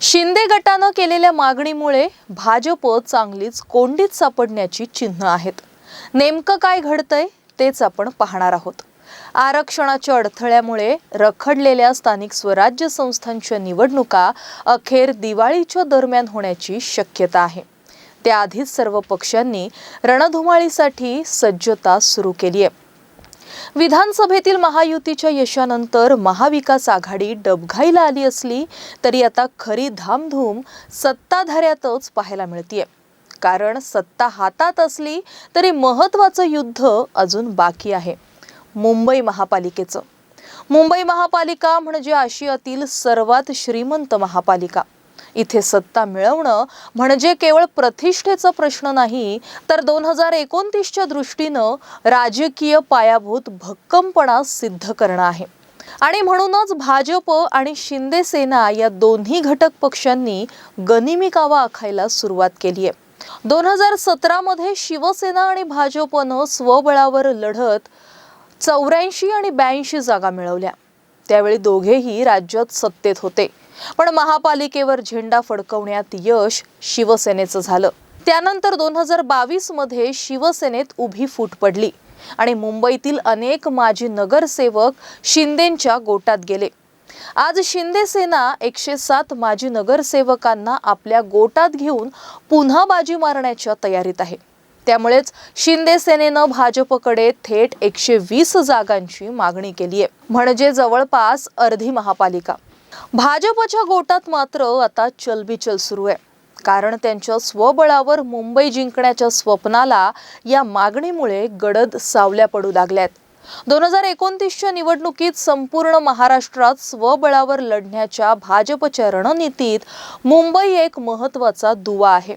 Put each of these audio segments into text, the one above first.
शिंदे गटानं केलेल्या मागणीमुळे भाजप चांगलीच कोंडीत सापडण्याची चिन्ह आहेत. नेमकं काय घडतंय तेच आपण पाहणार आहोत. आरक्षणाच्या अडथळ्यामुळे रखडलेल्या स्थानिक स्वराज्य संस्थांच्या निवडणुका अखेर दिवाळीच्या दरम्यान होण्याची शक्यता आहे. त्याआधीच सर्व पक्षांनी रणधुमाळीसाठी सज्जता सुरू केली आहे विधानसभेतील महायुतीच्या यशानंतर महाविकास आघाडी डबघाईला आली असली तरी आता खरी धामधूम सत्ताधाऱ्यातच पाहायला मिळतीये. कारण सत्ता हातात असली तरी महत्वाचं युद्ध अजून बाकी आहे. मुंबई महापालिकेचं. मुंबई महापालिका म्हणजे आशियातील सर्वात श्रीमंत महापालिका. इथे सत्ता मिळवणं म्हणजे केवळ प्रतिष्ठेचा प्रश्न नाही तर दोन हजार एकोणतीसच्या दृष्टीनं राजकीय पायाभूत भक्कमपणा सिद्ध करणं आहे. आणि म्हणूनच भाजप आणि शिंदे सेना या दोन्ही घटक पक्षांनी गनिमी कावा आखायला सुरुवात केली आहे. दोन हजार सतरामध्ये शिवसेना आणि भाजपनं स्वबळावर लढत चौऱ्याऐंशी आणि ब्याऐंशी जागा मिळवल्या. त्यावेळी दोघेही राज्यात सत्तेत होते. पण महापालिकेवर झेंडा फडकवण्यात यश शिवसेनेचं झालं. त्यानंतर दोन हजार बावीसमध्ये शिवसेनेत उभी फूट पडली आणि मुंबईतील अनेक माजी नगरसेवक शिंदेंच्या गोटात गेले. आज शिंदे सेना एकशे सात माजी नगरसेवकांना आपल्या गोटात घेऊन पुन्हा बाजी मारण्याच्या तयारीत आहे. त्यामुळेच शिंदे सेनेनं भाजपकडे थेट एकशे वीस जागांची मागणी केली आहे म्हणजे जवळपास अर्धी महापालिका. भाजपच्या गोटात मात्र आता चलबिचल सुरू आहे. कारण त्यांच्या स्वबळावर मुंबई जिंकण्याच्या स्वप्नाला या मागणीमुळे गडद सावल्या पडू लागल्यात. दोन हजार एकोणतीसच्या निवडणुकीत संपूर्ण महाराष्ट्रात स्वबळावर लढण्याच्या भाजपच्या रणनीतीत मुंबई एक महत्त्वाचा दुवा आहे.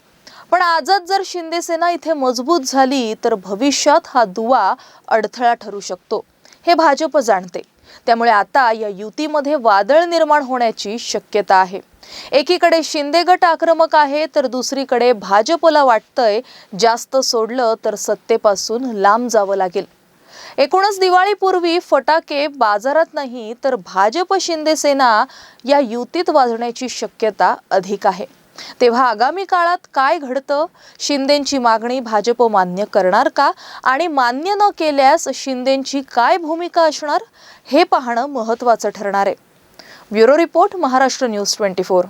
पण आजच जर शिंदेसेना इथे मजबूत झाली तर भविष्यात हा दुवा अडथळा ठरू शकतो हे भाजप जाणते. त्यामुळे आता या युतीमध्ये वादळ निर्माण होण्याची शक्यता आहे. एकीकडे शिंदे गट आक्रमक आहे तर दुसरीकडे भाजपला वाटतंय जास्त सोडलं तर सत्तेपासून लांब जावं लागेल. एकूणच दिवाळीपूर्वी फटाके बाजारात नाही तर भाजप शिंदे सेना या युतीत वाजण्याची शक्यता अधिक आहे. तेव्हा आगामी काळात काय घडतं? शिंदेंची मागणी भाजप मान्य करणार का? आणि मान्य न केल्यास शिंदेंची काय भूमिका असणार? हे पाहणं महत्त्वाचं ठरणार आहे. Bureau report Maharashtra news twenty four.